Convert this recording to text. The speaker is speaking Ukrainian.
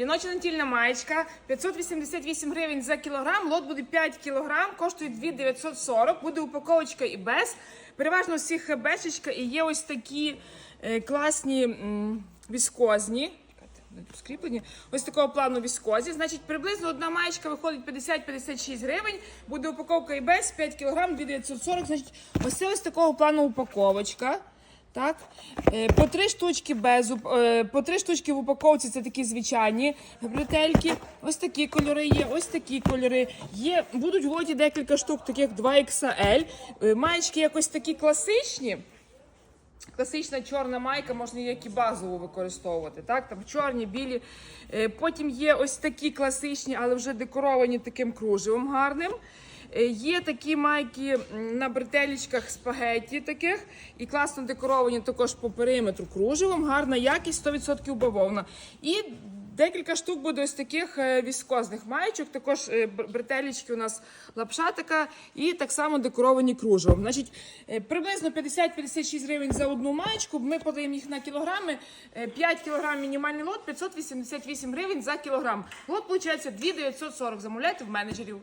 Жіноча натільна маєчка 588 гривень за кілограм. Лот буде 5 кілограм, коштує 2940. Буде упаковочка і без. Переважно всіх бешечка і є ось такі е, класні м, віскозні. Скріплені. Ось такого плану віскозі. Значить, приблизно одна маєчка виходить 50-56 гривень. Буде упаковка і без 5 кілограм, 2940. Значить, ось це ось такого плану упаковочка. Так, Е, по три штучки без е, по три штучки в упаковці це такі звичайні бретельки. Ось такі кольори є, ось такі кольори. Є, будуть лоті декілька штук, таких 2XL. Е, Маєчки якось такі класичні. Класична чорна майка, можна як і базову використовувати. Так? Там чорні, білі. Е, Потім є ось такі класичні, але вже декоровані таким кружевом гарним. Е, Є такі майки на бретелічках спагетті таких і класно декоровані також по периметру кружевом. Гарна якість, 100% бавовна. І Декілька штук буде ось таких е, віскозних маєчок. Також е, бретелічки у нас лапша така, і так само декоровані кружевом. Значить, е, приблизно 50-56 гривень за одну маєчку. Ми подаємо їх на кілограми. Е, 5 кілограм мінімальний лот, 588 гривень за кілограм. Лот виходить 2940. Замовляйте в менеджерів.